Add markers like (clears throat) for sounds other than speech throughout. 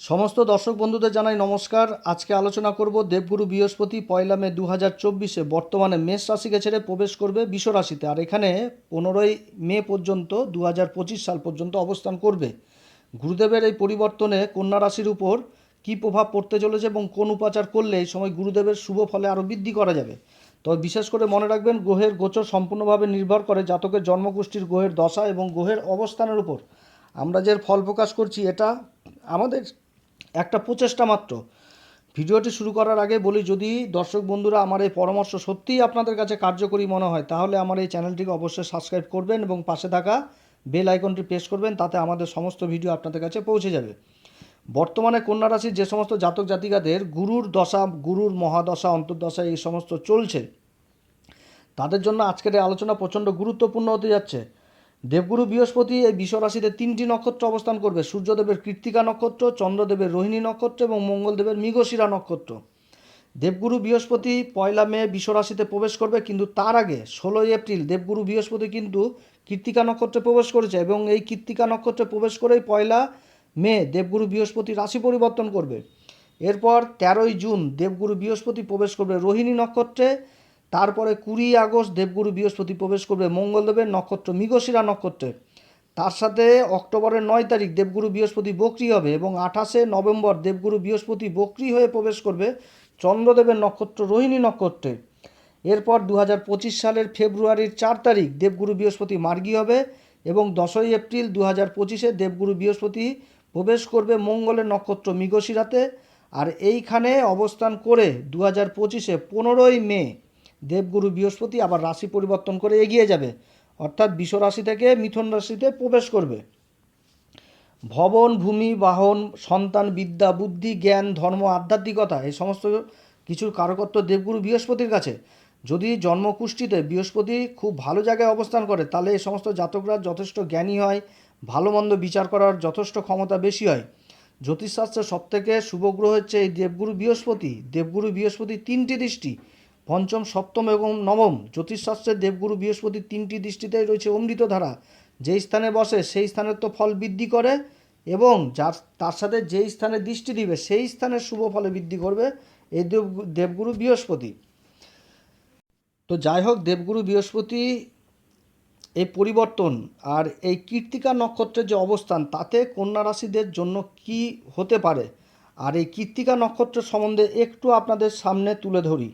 সমস্ত দর্শক বন্ধুদের জানাই নমস্কার। আজকে আলোচনা করব দেবগুরু বৃহস্পতি পয়লা মে দু হাজার চব্বিশে বর্তমানে মেষ রাশিকে ছেড়ে প্রবেশ করবে বিষ রাশিতে। আর এখানে পনেরোই মে পর্যন্ত দু হাজার পঁচিশ সাল পর্যন্ত অবস্থান করবে। গুরুদেবের এই পরিবর্তনে কন্যা রাশির উপর কী প্রভাব পড়তে চলেছে এবং কোন উপাচার করলে এই সময় গুরুদেবের শুভ ফলে আরও বৃদ্ধি করা যাবে? তবে বিশেষ করে মনে রাখবেন, গ্রহের গোচর সম্পূর্ণভাবে নির্ভর করে জাতকের জন্মগোষ্ঠীর গ্রহের দশা এবং গ্রহের অবস্থানের উপর। আমরা যে ফল প্রকাশ করছি, এটা আমাদের একটা প্রচেষ্টা মাত্র। ভিডিওটি শুরু করার আগে বলি, যদি দর্শক বন্ধুরা আমার এই পরামর্শ সত্যিই আপনাদের কাছে কার্যকরী মনে হয়, তাহলে আমার এই চ্যানেলটিকে অবশ্যই সাবস্ক্রাইব করবেন এবং পাশে থাকা বেল আইকনটি প্রেস করবেন, তাতে আমাদের সমস্ত ভিডিও আপনাদের কাছে পৌঁছে যাবে। বর্তমানে কন্যা রাশির যে সমস্ত জাতক জাতিকাদের গুরুর দশা, গুরুর মহাদশা, অন্তর্দশা এই সমস্ত চলছে। তাদের জন্য আজকের এই আলোচনা প্রচণ্ড গুরুত্বপূর্ণ হতে যাচ্ছে। দেবগুরু বৃহস্পতি এই বিশ্বরাশিতে তিনটি নক্ষত্র অবস্থান করবে। সূর্যদেবের কৃত্তিকা নক্ষত্র, চন্দ্রদেবের রোহিণী নক্ষত্র এবং মঙ্গলদেবের মৃগশিরা নক্ষত্র। দেবগুরু বৃহস্পতি পয়লা মে বিশ্বরাশিতে প্রবেশ করবে, কিন্তু তার আগে ষোলোই এপ্রিল দেবগুরু বৃহস্পতি কিন্তু কৃত্তিকা নক্ষত্রে প্রবেশ করেছে এবং এই কৃত্তিকা নক্ষত্রে প্রবেশ করেই পয়লা মে দেবগুরু বৃহস্পতি রাশি পরিবর্তন করবে। এরপর তেরোই জুন দেবগুরু বৃহস্পতি প্রবেশ করবে রোহিণী নক্ষত্রে তারপরে কুড়ি আগস্ট দেবগুরু বৃহস্পতি প্রবেশ করবে মঙ্গলদেবের নক্ষত্র, মৃগশিরা নক্ষত্রে। তার সাথে অক্টোবরের নয় তারিখ দেবগুরু বৃহস্পতি বকরি হবে এবং আঠাশে নভেম্বর দেবগুরু বৃহস্পতি বকরি হয়ে প্রবেশ করবে চন্দ্রদেবের নক্ষত্র, রোহিণী নক্ষত্রে। এরপর দু সালের ফেব্রুয়ারির চার তারিখ দেবগুরু বৃহস্পতি মার্গী হবে এবং দশই এপ্রিল দু হাজার পঁচিশে দেবগুরু বৃহস্পতি প্রবেশ করবে মঙ্গলের নক্ষত্র, মৃগশিরাতে। আর এইখানে অবস্থান করে দু হাজার পঁচিশে পনেরোই মে দেবগুরু বৃহস্পতি আবার রাশি পরিবর্তন করে এগিয়ে যাবে। অর্থাৎ বিষ রাশি থেকে মিথুন রাশিতে প্রবেশ করবে। ভবন, ভূমি, বাহন, সন্তান, বিদ্যা, বুদ্ধি, জ্ঞান, ধর্ম, আধ্যাত্মিকতা এই সমস্ত কিছুর কারকত্ব দেবগুরু বৃহস্পতির কাছে। যদি জন্মকুষ্ঠিতে বৃহস্পতি খুব ভালো জায়গায় অবস্থান করে, তাহলে এই সমস্ত জাতকরা যথেষ্ট জ্ঞানী হয় ভালো মন্দ বিচার করার যথেষ্ট ক্ষমতা বেশি হয়। জ্যোতিষশাস্ত্রের সবথেকে শুভ গ্রহ হচ্ছে এই দেবগুরু বৃহস্পতি। দেবগুরু বৃহস্পতি তিনটি দৃষ্টি। পঞ্চম, সপ্তম এবং নবম জ্যোতিষশাস্ত্রের দেবগুরু বৃহস্পতির তিনটি দৃষ্টিতেই রয়েছে অমৃত ধারা যেই স্থানে বসে সেই স্থানের তো ফল বৃদ্ধি করে এবং যার, তার সাথে যেই স্থানে দৃষ্টি দিবে সেই স্থানের শুভ ফলে বৃদ্ধি করবে এই দেব, দেবগুরু বৃহস্পতি। তো যাই হোক, দেবগুরু বৃহস্পতি এই পরিবর্তন আর এই কীর্তিকা নক্ষত্রের যে অবস্থান, তাতে কন্যা রাশিদের জন্য কি হতে পারে? আর এই কীর্তিকা নক্ষত্রের সম্বন্ধে একটু আপনাদের সামনে তুলে ধরি।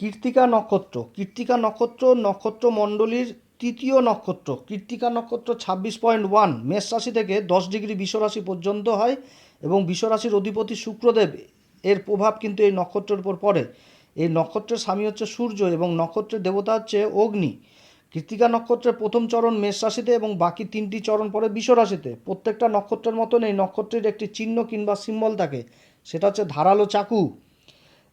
কীর্তিকা নক্ষত্র। কীর্তিকা নক্ষত্র নক্ষত্র মণ্ডলীর তৃতীয় নক্ষত্র। কীর্তিকা নক্ষত্র ছাব্বিশ পয়েন্ট ওয়ান। মেষ রাশি থেকে দশ ডিগ্রি বিশ্বরাশি পর্যন্ত হয় এবং বিশ্বরাশির অধিপতি শুক্রদেব। এর প্রভাব কিন্তু এই নক্ষত্রের উপর পড়ে। এই নক্ষত্রের স্বামী হচ্ছে সূর্য এবং নক্ষত্রের দেবতা হচ্ছে অগ্নি। কৃত্তিকা নক্ষত্রের প্রথম চরণ মেষ রাশিতে এবং বাকি তিনটি চরণ পরে বিশ্বরাশিতে প্রত্যেকটা নক্ষত্রের মতন এই নক্ষত্রের একটি চিহ্ন কিংবা সিম্বল থাকে। সেটা হচ্ছে ধারালো চাকু।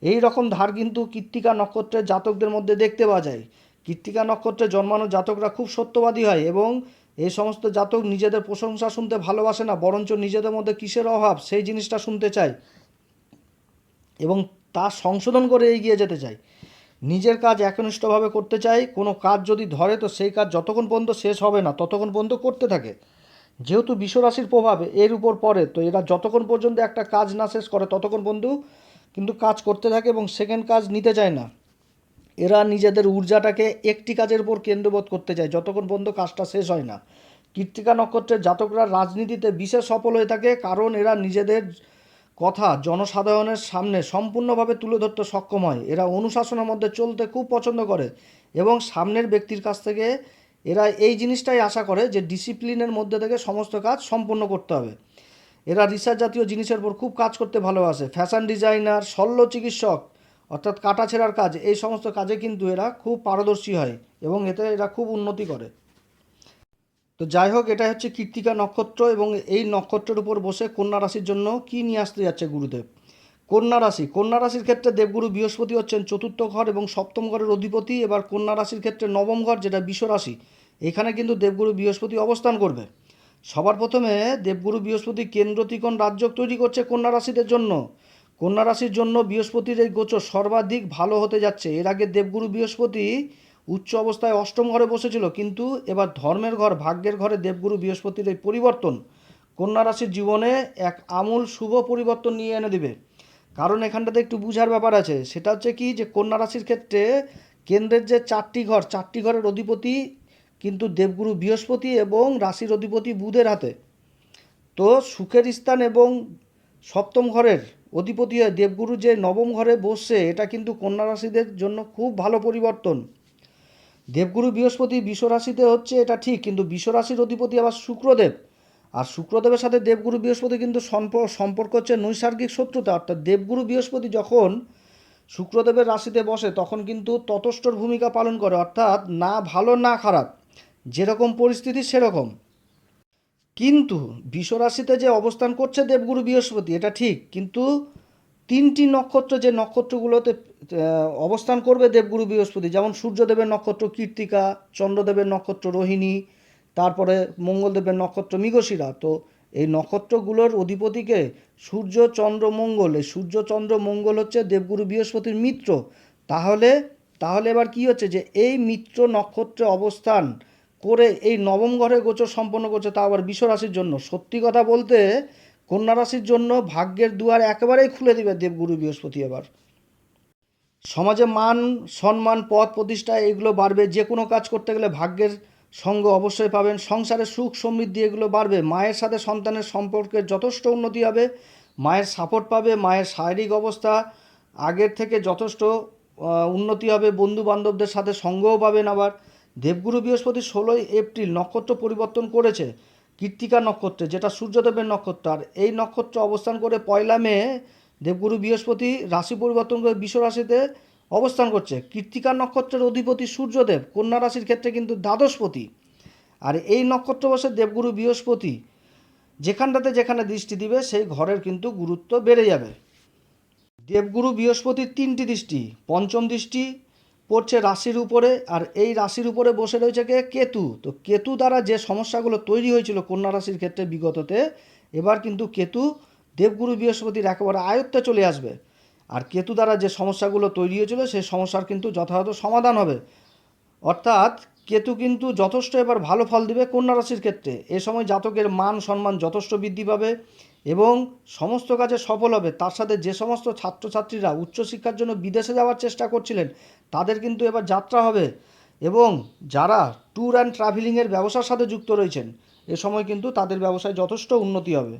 এই রকম ধার কিন্তু কৃত্তিকা নক্ষত্রের জাতকদের মধ্যে দেখতে পাওয়া যায়। কৃত্তিকা নক্ষত্রে জন্মানো জাতকরা খুব সত্যবাদী হয় এবং এই সমস্ত জাতক নিজেদের প্রশংসা শুনতে ভালোবাসে না, বরঞ্চ নিজেদের মধ্যে কিসের অভাব সেই জিনিসটা শুনতে চায় এবং তা সংশোধন করে এগিয়ে যেতে চায়। নিজের কাজ একনিষ্ঠভাবে করতে চাই কোনো কাজ যদি ধরে তো সেই কাজ যতক্ষণ পর্যন্ত শেষ হবে না, ততক্ষণ পর্যন্ত করতে থাকে। যেহেতু বিশ্বরাশির প্রভাব এর উপর পড়ে, তো এরা যতক্ষণ পর্যন্ত একটা কাজ না শেষ করে, ততক্ষণ পর্যন্ত কিন্তু কাজ করতে থাকে এবং সেকেন্ড কাজ নিতে চায় না। এরা নিজেদের ঊর্জাটাকে একটি কাজের উপর কেন্দ্রবোধ করতে চায়, যতক্ষণ পর্যন্ত কাজটা শেষ হয় না। কৃত্তিকা নক্ষত্রের জাতকরা রাজনীতিতে বিশেষ সফল হয়ে থাকে কারণ এরা নিজেদের কথা জনসাধারণের সামনে সম্পূর্ণভাবে তুলে ধরতে সক্ষম হয়। এরা অনুশাসনের মধ্যে চলতে খুব পছন্দ করে এবং সামনের ব্যক্তির কাছ থেকে এরা এই জিনিসটাই আশা করে যে ডিসিপ্লিনের মধ্যে থেকে সমস্ত কাজ সম্পূর্ণ করতে হবে। এরা রিসার্চ জাতীয় জিনিসের উপর খুব কাজ করতে ভালোবাসে। ফ্যাশন ডিজাইনার শল্য চিকিৎসক, অর্থাৎ কাটা ছেঁড়ার কাজ, এই সমস্ত কাজে কিন্তু এরা খুব পারদর্শী হয় এবং এতে এরা খুব উন্নতি করে। তো যাই হোক এটা হচ্ছে কৃত্তিকা নক্ষত্র এবং এই নক্ষত্রের উপর বসে কন্যা রাশির জন্য কি নিয়ে আসতে যাচ্ছে গুরুদেব? কন্যা রাশি। কন্যা রাশির ক্ষেত্রে দেবগুরু বৃহস্পতি হচ্ছেন চতুর্থ ঘর এবং সপ্তম ঘরের অধিপতি। এবার কন্যা রাশির ক্ষেত্রে নবম ঘর, যেটা বিশ্ব রাশি এখানে কিন্তু দেবগুরু বৃহস্পতি অবস্থান করবে। সবার প্রথমে দেবগুরু বৃহস্পতি কেন্দ্র ত্রিকোণ রাজ্য তৈরি করছে কন্যা রাশিদের জন্য। কন্যা রাশির জন্য বৃহস্পতির এই গোচর সর্বাধিক ভালো হতে যাচ্ছে। এর আগে দেবগুরু বৃহস্পতি উচ্চ অবস্থায় অষ্টম ঘরে বসেছিল, কিন্তু এবার ধর্মের ঘর, ভাগ্যের ঘরে দেবগুরু বৃহস্পতির এই পরিবর্তন কন্যা রাশির জীবনে এক আমূল শুভ পরিবর্তন নিয়ে এনে দেবে। কারণ এখানটাতে একটু বুঝার ব্যাপার আছে, সেটা হচ্ছে কি যে কন্যা রাশির ক্ষেত্রে কেন্দ্রের যে চারটি ঘর, চারটি ঘরের অধিপতি কিন্তু দেবগুরু বৃহস্পতি এবং রাশির অধিপতি বুধের হাতে। তো সুখের স্থান এবং সপ্তম ঘরের অধিপতি হয়ে দেবগুরু যে নবম ঘরে বসছে, এটা কিন্তু কন্যা রাশিদের জন্য খুব ভালো পরিবর্তন। দেবগুরু বৃহস্পতি বিশ্বরাশিতে হচ্ছে এটা ঠিক, কিন্তু বিশ্বরাশির অধিপতি আবার শুক্রদেব। আর শুক্রদেবের সাথে দেবগুরু বৃহস্পতি কিন্তু সম্প- সম্পর্ক হচ্ছে নৈসর্গিক শত্রুতা। অর্থাৎ দেবগুরু বৃহস্পতি যখন শুক্রদেবের রাশিতে বসে, তখন কিন্তু ততষ্টর ভূমিকা পালন করে, অর্থাৎ না ভালো না খারাপ। যেরকম পরিস্থিতি, সেরকম। কিন্তু বিশ্বরাশিতে যে অবস্থান করছে দেবগুরু বৃহস্পতি, এটা ঠিক। কিন্তু তিনটি নক্ষত্র যে নক্ষত্রগুলোতে অবস্থান করবে দেবগুরু বৃহস্পতি, যেমন সূর্যদেবের নক্ষত্র কীর্তিকা, চন্দ্রদেবের নক্ষত্র রোহিণী, তারপরে মঙ্গলদেবের নক্ষত্র মৃগশিরা। তো এই নক্ষত্রগুলোর অধিপতিকে সূর্য, চন্দ্র, মঙ্গল, এই সূর্য, চন্দ্র, মঙ্গল হচ্ছে দেবগুরু বৃহস্পতির মিত্র। তাহলে তাহলে এবার কি হচ্ছে যে এই মিত্র নক্ষত্রে অবস্থান করে এই নবম ঘরে গোচর, সম্পন্ন করছে তা আবার রাশির জন্য। সত্যি কথা বলতে কন্যা রাশির জন্য ভাগ্যের দুয়ার একেবারেই খুলে দিবে দেবগুরু বৃহস্পতি এবার। সমাজে মান, সম্মান পদ প্রতিষ্ঠা, এগুলো বাড়বে। যে কোনো কাজ করতে গেলে ভাগ্যের সঙ্গ অবশ্যই পাবেন। সংসারে সুখ সমৃদ্ধি, এগুলো বাড়বে। মায়ের সাথে সন্তানের সম্পর্কের যথেষ্ট উন্নতি হবে। মায়ের সাপোর্ট পাবে, মায়ের শারীরিক অবস্থা আগের থেকে যথেষ্ট উন্নতি হবে। বন্ধু বান্ধবদের সাথে সঙ্গও পাবেন আবার। দেবগুরু বৃহস্পতি ষোলোই এপ্রিল নক্ষত্র পরিবর্তন করেছে। কৃত্তিকা নক্ষত্রে, যেটা সূর্যদেবের নক্ষত্র। আর এই নক্ষত্র অবস্থান করে পয়লা মে দেবগুরু বৃহস্পতি রাশি পরিবর্তন করে বিশ্ব রাশিতে অবস্থান করছে। কৃত্তিকা নক্ষত্রের অধিপতি সূর্যদেব, কন্যা রাশির ক্ষেত্রে কিন্তু দ্বাদশপতি। আর এই নক্ষত্র বসে দেবগুরু বৃহস্পতি, যেখানটাতে যেখানে দৃষ্টি দিবে, সেই ঘরের কিন্তু গুরুত্ব বেড়ে যাবে। দেবগুরু বৃহস্পতির তিনটি দৃষ্টি, পঞ্চম দৃষ্টি পড়ছে রাশির উপরে আর এই রাশির উপরে বসে রয়েছে কে? কেতু। তো কেতু দ্বারা যে সমস্যাগুলো তৈরি হয়েছিল কন্যা রাশির ক্ষেত্রে বিগততে, এবার কিন্তু কেতু দেবগুরু বৃহস্পতির একেবারে আয়ত্তে চলে আসবে। আর কেতু দ্বারা যে সমস্যাগুলো তৈরি হয়েছিল, সেই সমস্যার কিন্তু যথাযথ সমাধান হবে। অর্থাৎ কেতু কিন্তু যথেষ্ট এবার ভালো ফল দিবে কন্যা রাশির ক্ষেত্রে। এ সময় জাতকের মান সম্মান যথেষ্ট বৃদ্ধি পাবে। এবং সমস্ত কাজে সফল হবে। তার সাথে যে সমস্ত ছাত্রছাত্রীরা উচ্চশিক্ষার জন্য বিদেশে যাওয়ার চেষ্টা করছিলেন, তাদের কিন্তু এবার যাত্রা হবে। এবং যারা ট্যুর অ্যান্ড ট্রাভেলিংয়ের ব্যবসার সাথে যুক্ত রয়েছেন, এ সময় কিন্তু তাদের ব্যবসায় যথেষ্ট উন্নতি হবে।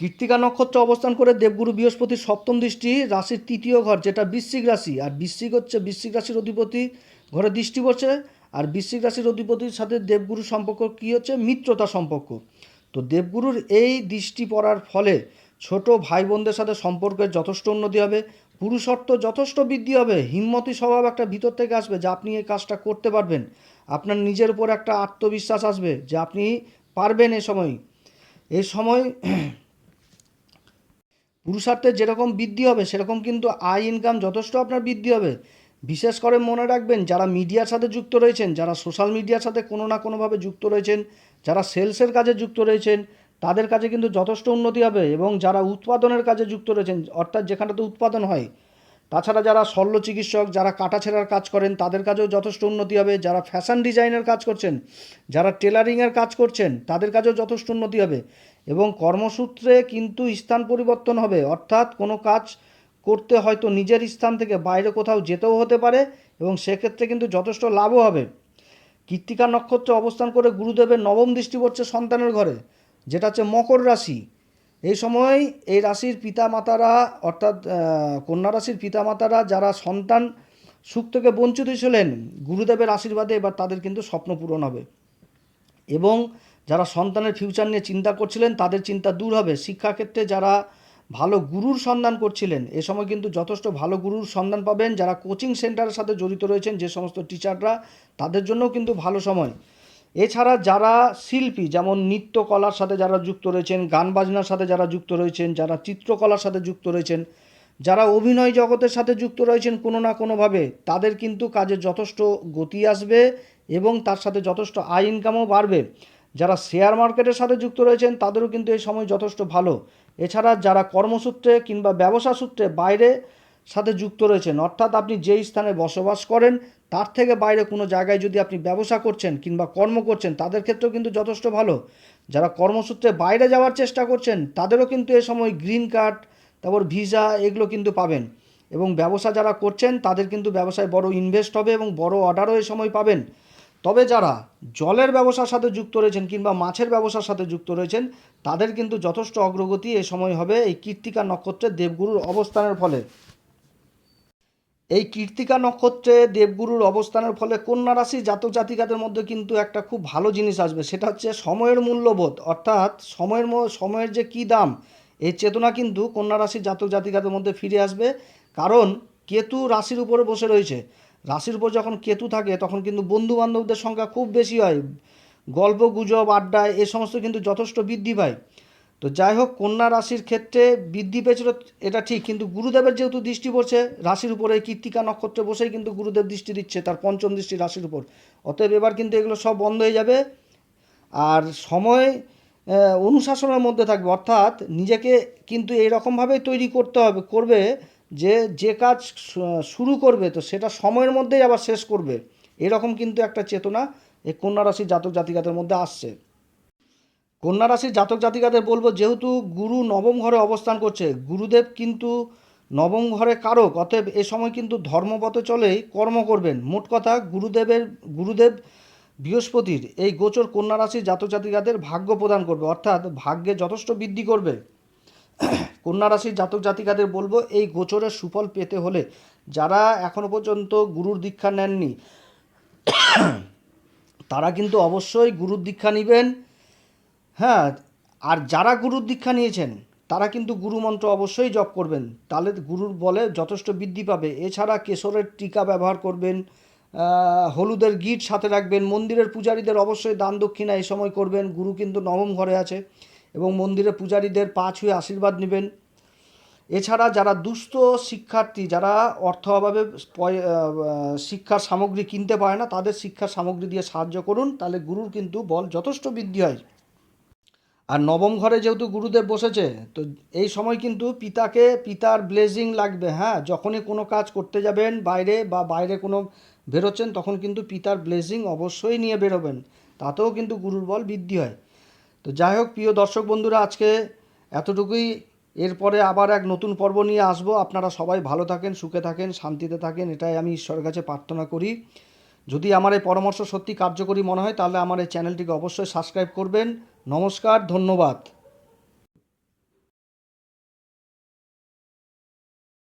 কৃত্তিকা নক্ষত্র অবস্থান করে দেবগুরু বৃহস্পতির সপ্তম দৃষ্টি রাশির তৃতীয় ঘর, যেটা বৃশ্চিক রাশি। আর বৃশ্চিক হচ্ছে, বৃশ্চিক রাশির অধিপতি ঘরে দৃষ্টি পড়ছে আর বৃশ্চিক রাশির অধিপতির সাথে দেবগুরুর সম্পর্ক কী হচ্ছে? মিত্রতা সম্পর্ক। তো দেবগুরুর এই দৃষ্টি পড়ার ফলে ছোট ভাই বোনদের সাথে সম্পর্কের যথেষ্ট উন্নতি হবে, পুরুষত্ব যথেষ্ট বৃদ্ধি হবে, হিম্মতি স্বভাব একটা ভিতর থেকে আসবে যে আপনি এই কাজটা করতে পারবেন। আপনার নিজের উপর একটা আত্মবিশ্বাস আসবে যে আপনি পারবেন এ সময়। এই সময় পুরুষার্থের যেরকম বৃদ্ধি হবে, সেরকম কিন্তু আয় ইনকাম যথেষ্ট আপনার বৃদ্ধি হবে। বিশেষ করে মনে রাখবেন, যারা মিডিয়ার সাথে যুক্ত রয়েছেন, যারা সোশ্যাল মিডিয়ার সাথে কোনো না কোনোভাবে যুক্ত রয়েছেন, যারা সেলসের কাজে যুক্ত রয়েছেন, তাদের কাজে কিন্তু যথেষ্ট উন্নতি হবে এবং যারা উৎপাদনের কাজে যুক্ত রয়েছেন, অর্থাৎ যেখানটাতে উৎপাদন হয়, তাছাড়া যারা শল্য চিকিৎসক, যারা কাটা ছেঁড়ার কাজ করেন, তাদের কাজেও যথেষ্ট উন্নতি হবে, যারা ফ্যাশন ডিজাইনের কাজ করছেন, যারা টেলারিংয়ের কাজ করছেন, তাদের কাজেও যথেষ্ট উন্নতি হবে এবং কর্মসূত্রে কিন্তু স্থান পরিবর্তন হবে, অর্থাৎ কোনো কাজ করতে হয়তো নিজের স্থান থেকে বাইরে কোথাও যেতেও হতে পারে এবং সেক্ষেত্রে কিন্তু যথেষ্ট লাভও হবে। কৃত্তিকা নক্ষত্রে অবস্থান করে গুরুদেবের নবম দৃষ্টি পড়ছে সন্তানের ঘরে, যেটা হচ্ছে মকর রাশি। এই সময় এই রাশির পিতামাতারা অর্থাৎ কন্যা রাশির পিতামাতারা যারা সন্তান সুখ থেকে বঞ্চিত ছিলেন, গুরুদেবের আশীর্বাদে এবার তাদের কিন্তু স্বপ্ন পূরণ হবে। এবং যারা সন্তানের ফিউচার নিয়ে চিন্তা করছিলেন, তাদের চিন্তা দূর হবে। শিক্ষাক্ষেত্রে যারা ভালো গুরুর সন্ধান করছিলেন। এ সময় কিন্তু যথেষ্ট ভালো গুরুর সন্ধান পাবেন যারা কোচিং সেন্টারের সাথে জড়িত রয়েছেন যে সমস্ত টিচাররা, তাদের জন্যও কিন্তু ভালো সময়। এছাড়া যারা শিল্পী, যেমন নৃত্যকলার সাথে যারা যুক্ত রয়েছেন, গান বাজনার সাথে যারা যুক্ত রয়েছেন, যারা চিত্রকলার সাথে যুক্ত রয়েছেন, যারা অভিনয় জগতের সাথে যুক্ত রয়েছেন কোনো না কোনোভাবে, তাদের কিন্তু কাজে যথেষ্ট গতি আসবে এবং তার সাথে যথেষ্ট আয় ইনকামও বাড়বে। যারা শেয়ার মার্কেটের সাথে যুক্ত রয়েছেন, তাদেরও কিন্তু এই সময় যথেষ্ট ভালো। এছাড়া যারা কর্মসূত্রে কিংবা ব্যবসা সূত্রে বাইরে সাথে যুক্ত রয়েছেন, অর্থাৎ আপনি যেই স্থানে বসবাস করেন, তার থেকে বাইরে কোনো জায়গায় যদি আপনি ব্যবসা করছেন কিংবা কর্ম করছেন, তাদের ক্ষেত্রেও কিন্তু যথেষ্ট ভালো। যারা কর্মসূত্রে বাইরে যাওয়ার চেষ্টা করছেন, তাদেরও কিন্তু এ সময় গ্রিন কার্ড, তারপর ভিসা এগুলো কিন্তু পাবেন। এবং ব্যবসা যারা করছেন, তাদের কিন্তু ব্যবসায় বড় ইনভেস্ট হবে এবং বড় অর্ডারও এ সময় পাবেন। তবে যারা জলের ব্যবসার সাথে যুক্ত রয়েছেন কিংবা মাছের ব্যবসার সাথে যুক্ত রয়েছেন, তাদের কিন্তু যথেষ্ট অগ্রগতি এ সময় হবে এই কীর্তিকা নক্ষত্রে দেবগুরুর অবস্থানের ফলে। এই কীর্তিকা নক্ষত্রে দেবগুরুর অবস্থানের ফলে কন্যা রাশি জাতক জাতিকাদের মধ্যে কিন্তু একটা খুব ভালো জিনিস আসবে, সেটা হচ্ছে সময়ের মূল্যবোধ। অর্থাৎ সময়ের সময়ের যে কী দাম এই চেতনা কিন্তু কন্যা রাশির জাতক জাতিকাদের মধ্যে ফিরে আসবে। কারণ কেতু রাশির উপরে বসে রয়েছে। রাশির উপর যখন কেতু থাকে, তখন কিন্তু বন্ধু বান্ধবদের সংখ্যা খুব বেশি হয়। গল্প, গুজব, আড্ডা, এ সমস্ত কিন্তু যথেষ্ট বৃদ্ধি পায়। তো যাই হোক, কন্যা রাশির ক্ষেত্রে বৃদ্ধি পেয়েছিল, এটা ঠিক, কিন্তু গুরুদেবের যেহেতু দৃষ্টি পড়ছে, রাশির উপরে এই কীর্তিকা নক্ষত্রে বসেই কিন্তু গুরুদেব দৃষ্টি দিচ্ছে, তার পঞ্চম দৃষ্টি রাশির উপর। অতএব এবার কিন্তু এগুলো সব বন্ধ হয়ে যাবে। আর সময় অনুশাসনের মধ্যে থাকবে। অর্থাৎ নিজেকে কিন্তু এইরকমভাবেই তৈরি করতে হবে, করবে যে যে কাজ শুরু করবে তো সেটা সময়ের মধ্যেই আবার শেষ করবে। এরকম কিন্তু একটা চেতনা এই কন্যা রাশির জাতক জাতিকাদের মধ্যে আসছে। কন্যা রাশির জাতক জাতিকাদের বলব, যেহেতু গুরু নবম ঘরে অবস্থান করছে, গুরুদেব কিন্তু নবম ঘরে কারক, অতএব এ সময় কিন্তু ধর্মপথে চলেই কর্ম করবেন। মোট কথা, গুরুদেবের, গুরুদেব বৃহস্পতির এই গোচর কন্যা রাশির জাতক জাতিকাদের ভাগ্য প্রদান করবে, অর্থাৎ ভাগ্যে যথেষ্ট বৃদ্ধি করবে। (clears throat) কন্যা রাশির জাতক জাতিকাদের বলব, এই গোচরের সুফল পেতে হলে যারা এখনও পর্যন্ত গুরুর দীক্ষা নেননি, (clears throat) তারা কিন্তু অবশ্যই গুরুর দীক্ষা নেবেন। হ্যাঁ আর যারা গুরুর দীক্ষা নিয়েছেন, তারা কিন্তু গুরু মন্ত্র অবশ্যই জপ করবেন। তাহলে গুরুর বলে যথেষ্ট বৃদ্ধি পাবে। এছাড়া কেশরের টিকা ব্যবহার করবেন হলুদের গিট সাথে রাখবেন, মন্দিরের পূজারীদের অবশ্যই দান দক্ষিণা এই সময় করবেন। গুরু কিন্তু নবম ঘরে আছে। এবং মন্দিরে পূজারীদের পা ছুঁয়ে আশীর্বাদ নেবেন। এছাড়া যারা দুস্থ শিক্ষার্থী, যারা অর্থ অভাবে শিক্ষার সামগ্রী কিনতে পারে না, তাদের শিক্ষার সামগ্রী দিয়ে সাহায্য করুন, তাহলে গুরুর কিন্তু বল যথেষ্ট বৃদ্ধি হয়। আর নবম ঘরে যেহেতু গুরুদেব বসেছে, তো এই সময় কিন্তু পিতাকে, পিতার ব্লেজিং লাগবে হ্যাঁ? যখনই কোনো কাজ করতে যাবেন বাইরে বা বাইরে কোনো বেরোচ্ছেন, তখন কিন্তু পিতার ব্লেজিং অবশ্যই নিয়ে বেরোবেন। তাতেও কিন্তু গুরুর বল বৃদ্ধি হয়। তো যাই হোক, প্রিয় দর্শক বন্ধুরা, আজকে এতটুকুই। এরপরে আবার এক নতুন পর্ব নিয়ে আসব। আপনারা সবাই ভালো থাকেন, সুখে থাকেন, শান্তিতে থাকেন, এটাই আমি ঈশ্বরের কাছে প্রার্থনা করি। যদি আমার এই পরামর্শ সত্যি কার্যকরী মনে হয়, তাহলে আমার এই চ্যানেলটিকে অবশ্যই সাবস্ক্রাইব করবেন। নমস্কার, ধন্যবাদ।